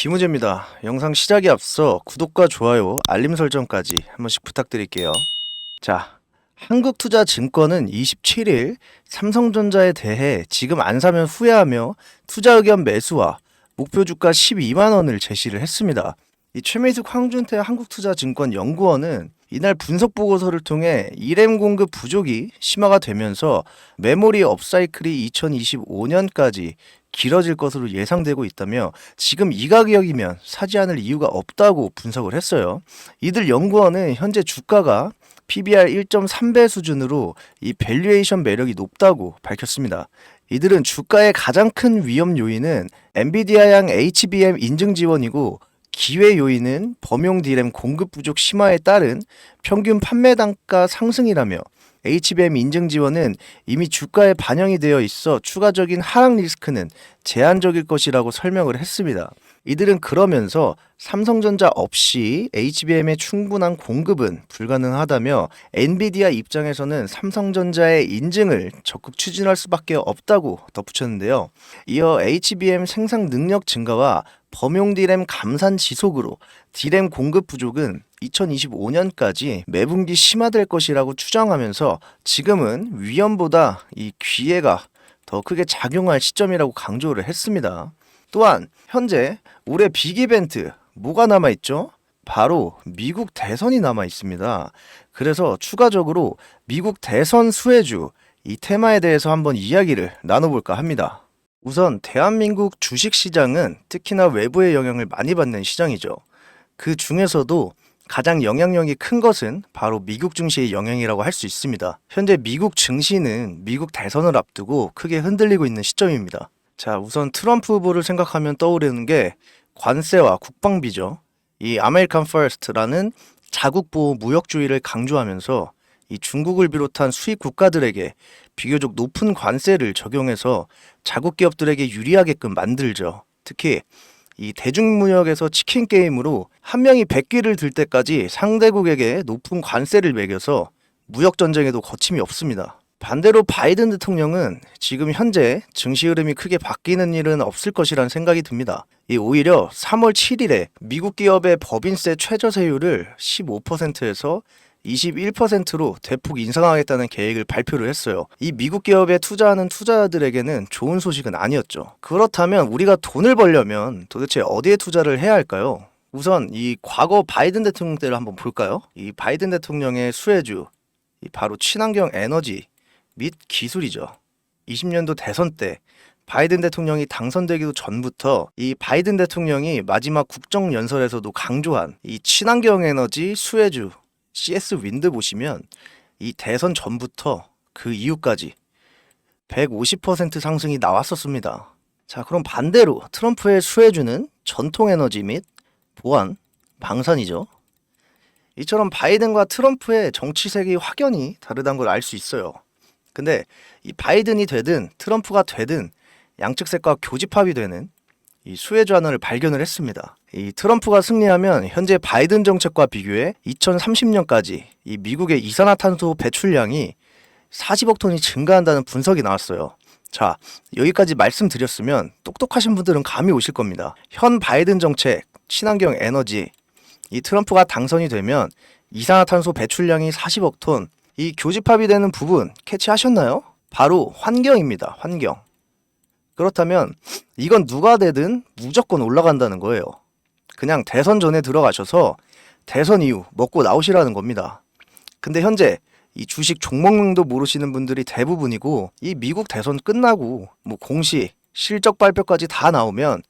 김우재입니다. 영상 시작에 앞서 구독과 좋아요, 알림 설정까지 한 번씩 부탁드릴게요. 자, 한국투자증권은 27일 삼성전자에 대해 지금 안 사면 후회하며 투자 의견 매수와 목표 주가 12만 원을 제시를 했습니다. 이 최민숙 황준태 한국투자증권 연구원은 이날 분석 보고서를 통해 이램 공급 부족이 심화가 되면서 메모리 업사이클이 2025년까지 길어질 것으로 예상되고 있다며 지금 이 가격이면 사지 않을 이유가 없다고 분석을 했어요. 이들 연구원은 현재 주가가 PBR 1.3배 수준으로 이 밸류에이션 매력이 높다고 밝혔습니다. 이들은 주가의 가장 큰 위험 요인은 엔비디아양 HBM 인증 지원이고 기회 요인은 범용 디램 공급 부족 심화에 따른 평균 판매 단가 상승이라며 HBM 인증 지원은 이미 주가에 반영이 되어 있어 추가적인 하락 리스크는 제한적일 것이라고 설명을 했습니다. 이들은 그러면서 삼성전자 없이 HBM의 충분한 공급은 불가능하다며 엔비디아 입장에서는 삼성전자의 인증을 적극 추진할 수밖에 없다고 덧붙였는데요. 이어 HBM 생산 능력 증가와 범용 디램 감산 지속으로 디램 공급 부족은 2025년까지 매분기 심화될 것이라고 추정하면서 지금은 위험보다 이 기회가 더 크게 작용할 시점이라고 강조를 했습니다. 또한 현재 올해 빅 이벤트 뭐가 남아 있죠? 바로 미국 대선이 남아 있습니다. 그래서 추가적으로 미국 대선 수혜주 이 테마에 대해서 한번 이야기를 나눠볼까 합니다. 우선 대한민국 주식 시장은 특히나 외부의 영향을 많이 받는 시장이죠. 그 중에서도 가장 영향력이 큰 것은 바로 미국 증시의 영향이라고 할 수 있습니다. 현재 미국 증시는 미국 대선을 앞두고 크게 흔들리고 있는 시점입니다. 자, 우선 트럼프 후보를 생각하면 떠오르는 게 관세와 국방비죠. 이 아메리칸 퍼스트라는 자국 보호 무역주의를 강조하면서 이 중국을 비롯한 수입 국가들에게 비교적 높은 관세를 적용해서 자국 기업들에게 유리하게끔 만들죠. 특히 이 대중무역에서 치킨 게임으로 한 명이 100기를 들 때까지 상대국에게 높은 관세를 매겨서 무역 전쟁에도 거침이 없습니다. 반대로 바이든 대통령은 지금 현재 증시 흐름이 크게 바뀌는 일은 없을 것이라는 생각이 듭니다. 이 오히려 3월 7일에 미국 기업의 법인세 최저세율을 15%에서 21%로 대폭 인상하겠다는 계획을 발표를 했어요. 이 미국 기업에 투자하는 투자자들에게는 좋은 소식은 아니었죠. 그렇다면 우리가 돈을 벌려면 도대체 어디에 투자를 해야 할까요? 우선 이 과거 바이든 대통령 때를 한번 볼까요? 이 바이든 대통령의 수혜주, 이 바로 친환경 에너지 및 기술이죠. 20년도 대선 때 바이든 대통령이 당선되기도 전부터 이 바이든 대통령이 마지막 국정 연설에서도 강조한 이 친환경 에너지 수혜주 CS 윈드 보시면 이 대선 전부터 그 이후까지 150% 상승이 나왔었습니다. 자, 그럼 반대로 트럼프의 수혜주는 전통 에너지 및 보안, 방산이죠. 이처럼 바이든과 트럼프의 정치색이 확연히 다르다는 걸 알 수 있어요. 근데 이 바이든이 되든 트럼프가 되든 양측 색과 교집합이 되는 이 수혜주 하나를 발견을 했습니다. 이 트럼프가 승리하면 현재 바이든 정책과 비교해 2030년까지 이 미국의 이산화탄소 배출량이 40억 톤이 증가한다는 분석이 나왔어요. 자, 여기까지 말씀드렸으면 똑똑하신 분들은 감이 오실 겁니다. 현 바이든 정책, 친환경 에너지, 이 트럼프가 당선이 되면 이산화탄소 배출량이 40억 톤, 이 교집합이 되는 부분 캐치하셨나요? 바로 환경입니다. 환경. 그렇다면 이건 누가 되든 무조건 올라간다는 거예요. 그냥 대선 전에 들어가셔서 대선 이후 먹고 나오시라는 겁니다. 근데 현재 이 주식 종목명도 모르시는 분들이 대부분이고 이 미국 대선 끝나고 뭐 공시 실적 발표까지 다 나오면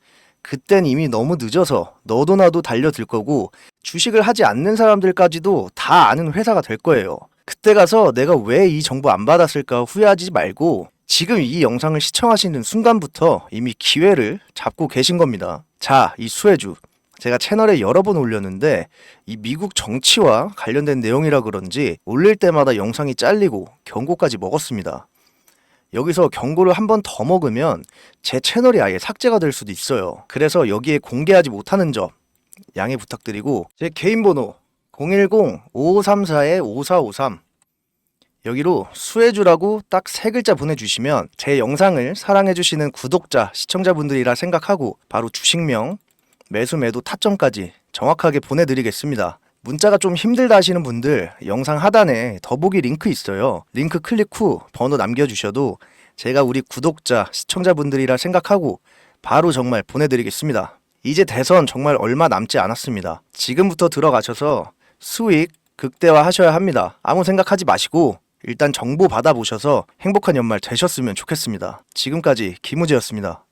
그땐 이미 너무 늦어서 너도 나도 달려들 거고 주식을 하지 않는 사람들까지도 다 아는 회사가 될 거예요. 그때 가서 내가 왜 이 정보 안 받았을까 후회하지 말고 지금 이 영상을 시청하시는 순간부터 이미 기회를 잡고 계신 겁니다. 자, 이 수혜주. 제가 채널에 여러 번 올렸는데 이 미국 정치와 관련된 내용이라 그런지 올릴 때마다 영상이 잘리고 경고까지 먹었습니다. 여기서 경고를 한 번 더 먹으면 제 채널이 아예 삭제가 될 수도 있어요. 그래서 여기에 공개하지 못하는 점 양해 부탁드리고 제 개인 번호 010-5534-5453 여기로 수혜주라고 딱 세 글자 보내주시면 제 영상을 사랑해주시는 구독자, 시청자분들이라 생각하고 바로 주식명 매수 매도 타점까지 정확하게 보내드리겠습니다. 문자가 좀 힘들다 하시는 분들 영상 하단에 더보기 링크 있어요. 링크 클릭 후 번호 남겨주셔도 제가 우리 구독자, 시청자분들이라 생각하고 바로 정말 보내드리겠습니다. 이제 대선 정말 얼마 남지 않았습니다. 지금부터 들어가셔서 수익 극대화 하셔야 합니다. 아무 생각하지 마시고 일단 정보 받아보셔서 행복한 연말 되셨으면 좋겠습니다. 지금까지 김우재였습니다.